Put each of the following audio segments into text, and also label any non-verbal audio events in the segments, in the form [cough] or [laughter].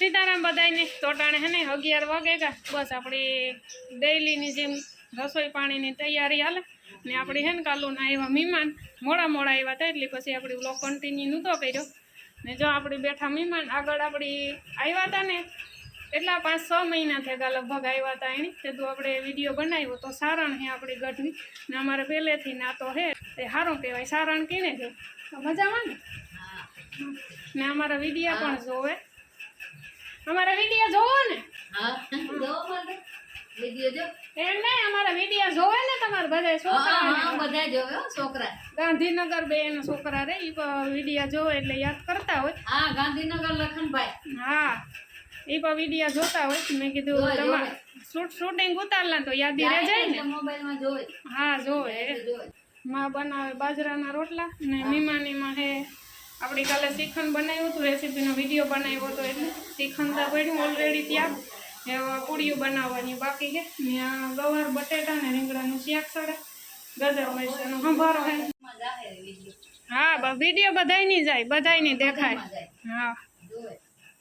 સીતારામ બધાને તોટાણે હે ને અગિયાર વાગે ગા બસ આપણી ડેઈલીની જેમ રસોઈ પાણીની તૈયારી હાલે. ને આપણી હે ને કાલુના આવ્યા મહેમાન મોડા મોડા આવ્યા હતા એટલે પછી આપણે બ્લોગ કન્ટિન્યુ નહોતો કર્યો. ને જો આપણી બેઠા મહેમાન આગળ આપણી આવ્યા હતા ને એટલા પાંચ છ મહિના થયા લગભગ આવ્યા હતા એની. તું આપણે વીડિયો બનાવ્યો તો સારણ હે આપણી ગઢની ને અમારે પહેલેથી ના તો હે તે સારું કહેવાય સારણ કીને છે મજામાં ને? ને અમારા વિડીયા પણ જોવે. અમારા વીડિયો જોવો ને? હા જો મને વિડિયો જો. એમ અમારા વીડિયો જોવે ને તમારે બધા હા હા બધા જોવે છોકરા. ગાંધીનગર બેન છોકરા રે ઈ વીડિયો જોવે એટલે યાદ કરતા હોય. હા ગાંધીનગર લખનભાઈ. હા પણ વીડિયો જોતા હોય મેં કીધું તમારે શૂટ શૂટિંગ ઉતારલા તો યાદી રહે જાય ને. મોબાઈલમાં જોવે. હા જોવે. જોવે. માં બનાવે બાજરાના રોટલા ને મીમાનીમાં હે. આપણી કાલે શ્રીખંડ બનાવ્યું હતું રેસીપીનો વીડિયો બનાવ્યો હતો એટલે શ્રીખંડ તો પડ્યું ઓલરેડી ત્યાં. પૂડીઓ બનાવવાની બાકી છે. ત્યાં આ ગવાર બટેટા ને રીંગણાનું શાક સડે ગજર મરચાંનો સંભારો હે વિડિયો વીડિયો નહીં જાય બધાય નહીં દેખાય હા.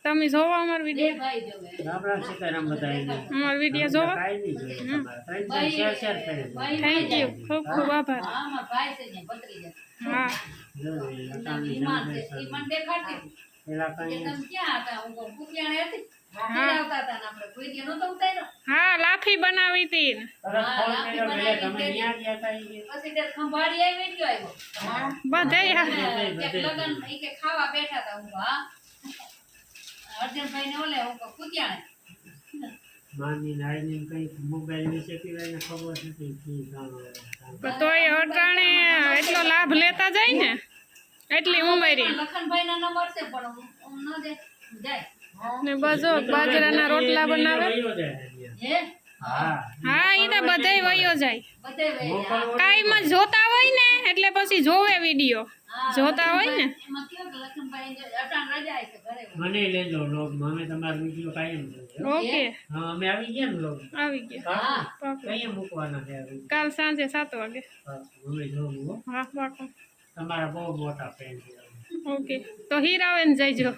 તમે જોવો અમારો બે વિડીયો ભાઈ જોવે આપણા સીતારામ બધાને અમારો વિડીયો જોવો કાંઈ નહીં જોઈએ તમારે ત્રણ ચાર શેર શેર કરે ભાઈ થેન્ક યુ ખૂબ ખૂબ આભાર હા મારા ભાઈ છે ને ભત્રીજા હા જોઈએ લતાની ઈમાન છે જનરેશન. ઈ મને દેખાડતી પેલા કે કઈ તમે ક્યાં હતા હું કહું કુતિયાણે હતી આવતા હતા ને આપણે કોઈ નહોતો ઉતાર્યો હા લાફી બનાવી હતી ને તરત હા, ફોન લાપી કર્યો એટલે તમે બનાવી ન્યા ગયા તા ઈ કે, પછી તે ખંભાળી આવી ગયો આવ્યો બધાય હા ક્યાંક લગન ઈ કે ખાવા બેઠા હતા હું હા અર્જુનભાઈ ને ઓલે હું કહું માની નાઈની કઈ મોબાઈલ વિશે પીવાય ખબર નથી કી પણ તોય અટાણે એટલો લાભ લેતા જાય ને એટલી ઉમેરી. લખનભાઈ ના નંબર છે પણ હું ન દે જાય. ને બસો બાજરાના રોટલા બનાવે. હે? હા. એના એ તો બધાય વયો જાય. કાંઈમાં જોતા હોય ને એટલે પછી જોવે વીડિયો. જોતા હોય ને. મને લેજો લોગ અમે તમારો વીડિયો કાયમ ઓકે. હા અમે આવી ગયા ને લોગ આવી ગયા. કઈ મૂકવાના છે કાલ સાંજે સાત વાગે. પાછું અમે જોવું હો. હા પાકું. તમારા બહુ મોટા ફેન છે. ઓકે. તો હીરાવેન જઈજો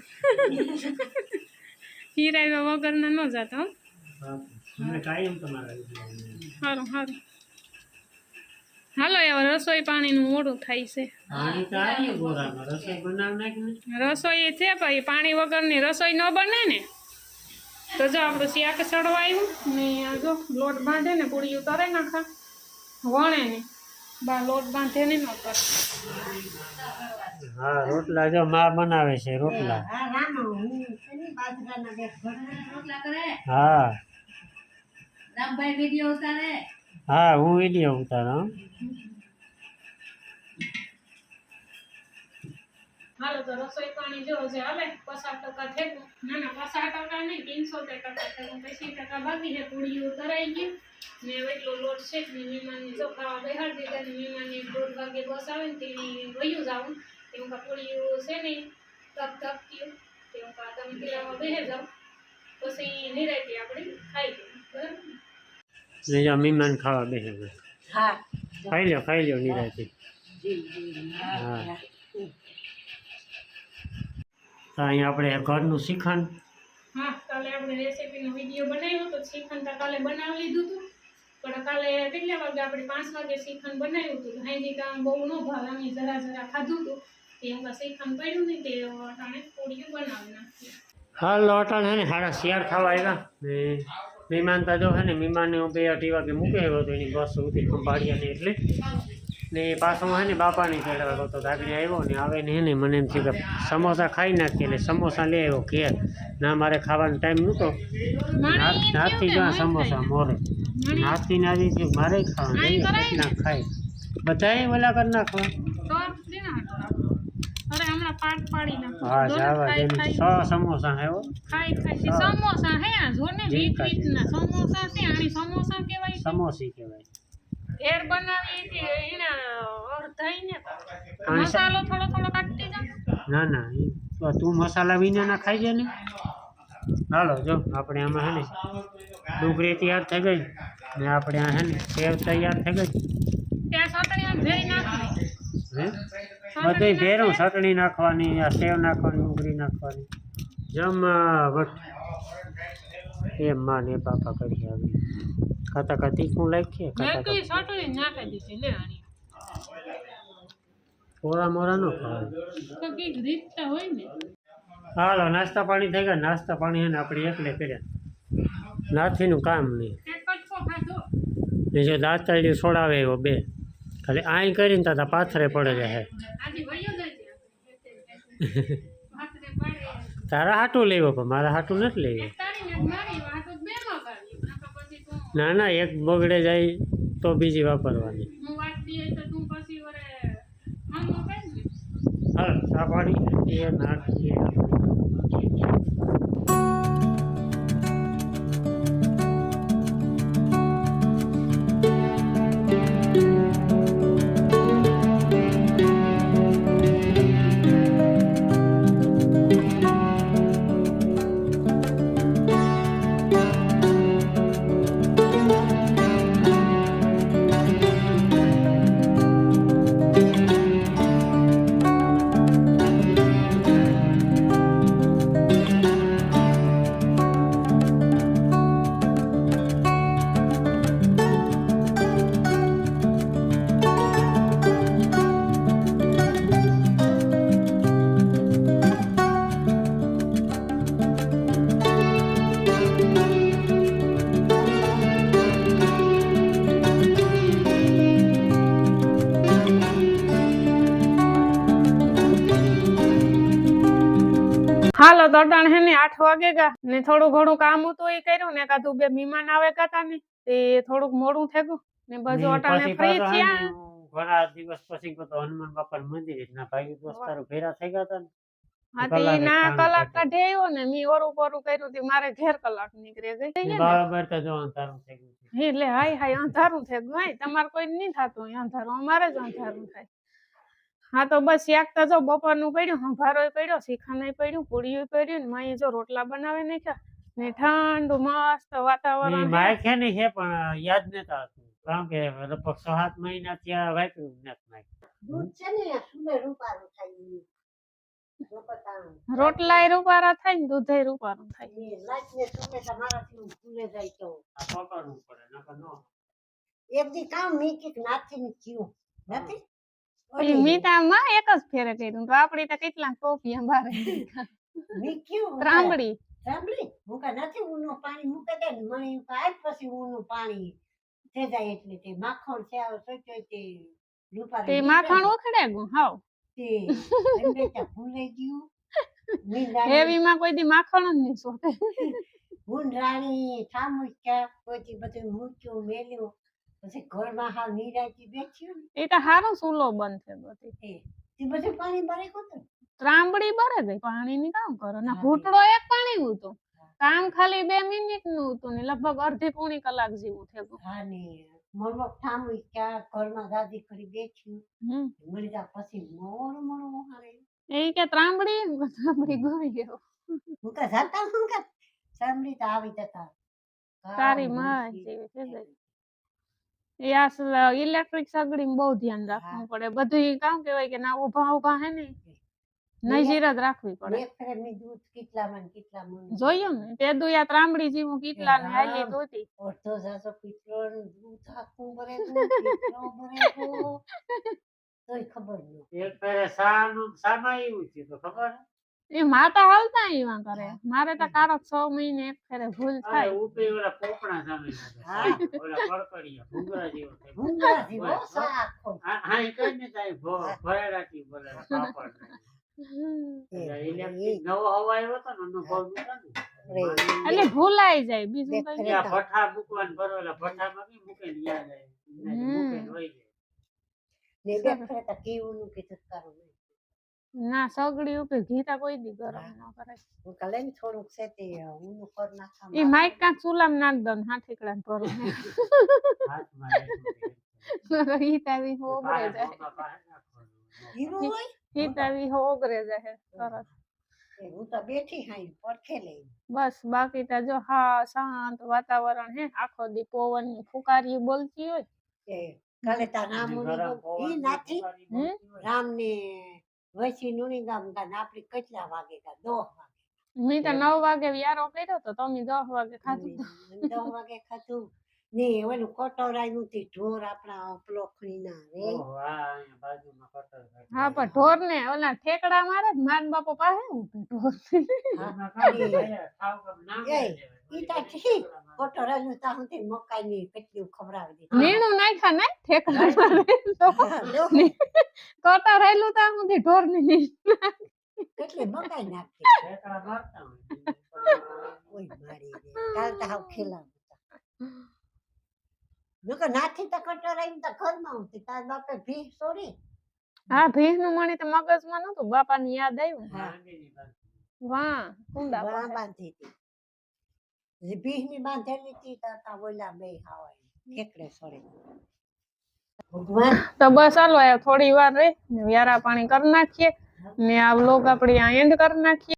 [laughs] હીરાવ્યા વગરના ન જાતો હો. તમારા. સારું સારું હાલો હવે રસોઈ પાણીનું મોડું થાય છે. રસોઈ છે ભાઈ પાણી વગરની રસોઈ ન બને ને. તો જો આપણું શાક સડવાયું ને આ જો લોટ બાંધે ને પૂરી ઉતારે નાખા. વણે ને. બા લોટ બાંધે ને ન હા રોટલા જો માં બનાવે છે રોટલા. રોટલા કરે. હા. રામભાઈ વીડિયો ઉતારે હા હું વીડિયો ઉતારો હો. હાલો તો રસોઈ પાણી જો જે હાલે? પચાસ ટકા થેકું ના ના પચાસ ટકા નહીં તીનસોતેર ટકા થેકું પચીસ ટકા બાકી છે પૂરીયું તરાઈ ગયું ને હવે એટલો લોટ છે ને મહેમાનની જો ખાવા બેહાડી દીધા ને મહેમાનની દોઢ વાગે બસ આવે ને તેની વયું જાઉં. તે હું કા પૂરીયું છે નહીં તપ તપ થયું તે હું કા તમે પીલામાં બેહે જાઓ. પછી નિરાયતી આપણે ખાઈ લઈએ ખાવા બેસે હા. ખાઈ લો ખાઈ લો નિરાથી હા તો અહીંયા આપણે ઘરનું શ્રીખંડ હા કાલે આપણે રેસીપીનો વીડિયો બનાવ્યો તો શ્રીખંડ તો કાલે બનાવી લીધું હતું પણ કાલે કેટલા વાગે આપણે પાંચ વાગે શ્રીખંડ બનાવ્યું હતું હાઈજી કામ બહુ ન ભાવે અમે જરા જરા ખાધું હતું તે એમ શ્રીખંડ પડ્યું નહીં તે અટાણે પૂડીઓ બનાવી નાખી. હાલ અટાણ ખાવા આવ્યા. ને મહેમાન તો જો હે ને, વિમાનને હું બે અઢી વાગે મૂકે આવ્યો હતો, એની બસ સુધી ખંભાળિયાની એટલે. ને પાછો હે ને બાપાની ચડાવ્યો હતો દાગડી આવ્યો ને આવે ને એને મને એમ થયું કે સમોસા ખાઈ નાખીએ એટલે સમોસા લઈ આવ્યો ઘેર. ના, મારે ખાવાનો ટાઈમ નહોતો. હાથ હાથથી જો સમોસા મોરે. હાથથી ને આવી મારે ખાવાનું ના ખાય. બધાય ઓલા કરી નાખવા તો દે ને હાટો. અરે હમણાં પાટ પાડી નાખો. હા જાવા ખાઈ જેમ સમોસા હે હો. ખાઈ ખાઈ સમોસા હે આ જો ને રીત ખાઈ. રીતના. સમોસા છે આની સમોસા કહેવાય. સમોસી કહેવાય. ઘેર બનાવી હતી એના અડધાઈને તો. મસાલો થોડો થોડો કાઢતી જા ના ના તો તું મસાલા વિનાના ખાઈ જાય ને. હાલો જો આપણે આમાં હે ને ડુંગળી તૈયાર થઈ ગઈ. ને આપણે આ હે ને સેવ તૈયાર થઈ ગઈ. ત્યાં સાતણી આમ ભેરી નાખી. હે? બધું ભેરું ચટણી નાખવાની આ સેવ નાખવાની ડુંગળી નાખવાની. જમાવટ એ માં ને બાપા કરી આવી ખાતા ખા તીખું લાગશે ખાતા નાખી ખાતા. સોટલી નાખી દીધી લે આની. મોરા નો ખાવા હાલો નાસ્તા પાણી થઈ ગયા. નાસ્તા પાણી એને આપણે એકલે કર્યા. નાથીનું કામ નહીં. બીજો દાંત ખાધો. ને જો દાંતરડી છોડાવે એવો બે. ખાલી આઈ કરીને તા પાથરે પડે જાય આજે વયો જાય છે હાથરે પાડે. તારા હાટું લેવો પણ મારા હાટું નથી લેવું એક તારી ને એક મારી વાત તો બે માં કાઢી નકર પછી તું ના ના એક બગડે જાય તો બીજી વાપરવાની. હું વાંચતી હોય તો તું પછી વરે આમ કઈ ને. હાલો ચા પાણી. એ નાખીએ તો અટાણ હે ને આઠ વાગે ગા. ને થોડું ઘણું કામ હતું એ કર્યું ને કાધું બે મહેમાન આવે કાતા ને તે થોડુંક મોડું થયું ને બધું અટાણે ફ્રી થયા. ઘણા દિવસ પછી તો હનુમાન બાપા મંદિર ના ભાઈ દોસ્તારો ભેરા થઈ ગયા હતા ના. કલાક ને મી ઓરું પોરું કર્યું તે મારે ઘેર કલાક નીકળે ગઈ ને ને. બરાબર તો જો અંધારું થઈ ગયું છે. હાય હાય અંધારું થઈ ગયું. તમારે કોઈ નહીં થતું અંધારું અમારે જ અંધારું થાય. હા તો બસ એક જો બપોરનું પડ્યું હંભારો પડ્યો શીખાને પડ્યું પૂરીયું પડ્યું ને માએ જો રોટલા બનાવે ને કે ને ઠંડુ મસ્ત ને વાતાવરણ હે. મારે છે ને છે પણ યાદ નતા આવતું. કારણ કે લગભગ છ સાત મહિના ત્યાં વાપર્યું નથી મારે. દૂધ છે ને સુલે રૂપારું થાય. રોટલાય રૂપારા થાય ને દૂધેય રૂપારું થાય. એ લાજને સુલે તમારાથી સુલે જાય તો. આ પકડવું પડે નકર નો એક દી કામ મીકીક નાથીને થયું. નથી? ઓલી મીઠામાં એક જ ફેરે કર્યું તો આપડી તો કેટલા કોફી મીક્યું ત્રાંબડી સાંભળી હું કા નથી ઊનું પાણી? મૂકે દે ને કાંઈ જ પછી ઊનું પાણી થઈ જાય એટલે તે માખણ છે આવ સોચ્યો તે રૂપા તે માખણ ને. ઉખડે ગયું હાવ. તે બેટા ભૂલાઈ ગયું. હેવીમાં કોઈ દી માખણ જ નહીં શોધે ગુંડરાણી ઠામુચ્યા પછી બધું મૂક્યું મેલ્યું. પછી ઘરમાં હાલ નિરાયતી બેઠ્યું એ તો હારો સૂલો બંધ છે બધી. તે બધું પાણી ભરે હતું ત્રાંબડી ભરે ગઈ પાણી ની કામ કરો? ના ઘૂંટડો એક પાણી ઉતો કામ ખાલી બે મિનિટનું હતું ને લગભગ અડધી પોણી કલાક જેવું થયું. હા ને મરમક ક્યાં ઘરમાં દાદી કરી બેઠ્યું મળી જા પછી મોડું મોડું વહાણે એ કે ત્રાંબડી ત્રાંબડી ગઈ ગયો હું કે જાતા હું કે ત્રાંબડી તો આવી જતા. તારી કાળી માં. જેવી ગઈ એ આ ઇલેક્ટ્રિક સગડી બહુ ધ્યાન રાખવું પડે. બધું કામ કેવાય કે ના ઊભા ઊભા હે ને નજીર જ રાખવી પડે. મેં જોયું ને તે દુયા ત્રાંબડી જેવું કેટલા ને હાલી દોતી અડધો જાજો પીતળો દૂધ આખું ભરે પીતળો ભરે [laughs] તોય ખબર ન એવું થયું તો ખબર? એ માતા હાલતા એવા કરે મારે તો કારો છ મહિને એક ફેરે ભૂલ થાય ઉપે ઓલા સામે હા. જેવો થાય. જેવો સાખો. હા કઈ ને [laughs] પાપડ એટલે ને ને. ભૂલાઈ જાય બીજું ભઠા મૂકવાને ભરેલા ભઠ્ઠામાં બી મૂકે યાદ આવે. વહી જાય. ને કેવું કે છુટકારો નહીં. ના સગડી ઉપર ઘીતા કોઈ દી ગરમ ન કરે. હું કાલે ને થોડુંક છે તે ઊનું કર નાખા ઈ માઈક કા ચૂલામ નાખ દઉં હાથીકડા ને ભરો. હિતાવી ઓગરે પાસે જાય. નાખવાનું. હીરું ઓગરે જાય સરસ. હું તો બેઠી હાઈ પડખે લઈ બસ બાકી તો જો હા શાંત વાતાવરણ હે. આખો દી પવનની ફુકારી બોલતી હોય. કાલે તા રામની. રામ ને વૈસી નુની ગામ કા આપડી કેટલા વાગે કા દોહ વાગે. મેં તો નવ વાગે વ્યારો કર્યો તો તમે દોહ વાગે ખાધું દોહ વાગે ખાધું. ને ઓલું કટોરાયું તે ઢોર આપણા પલોખણી ના રે. હા પણ ઢોર ને ઓલા ઠેકડા મારે જ માર બાપો પાસે ઊભી ઢોર. એ, ઈ તો ઠીક. કટોરાયું તા સુધી મકાઈ ની કેટલી ખવડાવી દીધી. નીણું નાખ્યા ને ઠેકડા મારે હા, લો, કોટા રહેલું ત્યાં સુધી ઢોરની કેટલી મકાઈ નાખી. ઠેકડા મારતા હોય. ઓય મારી કાલ તો હાવ ખેલા નકર નાથી તો કટોરાયું તો ઘરમાં આવતી તાર બાપે ભી છોડી હા ભીહનું મણી તો મગજમાં નતું બાપા ની યાદ આવ્યું. વાહ કુંડા બાંધી હતી ભીહની બાંધેલી હતી તો તા ઓલા બે હાવ ઠેકડે સોરી તો બસ હાલો થોડી વાર રે વ્યારા પાણી કરી નાખીએ, ને આ વ્લોગ આપણે આ એન્ડ કરી નાખીએ.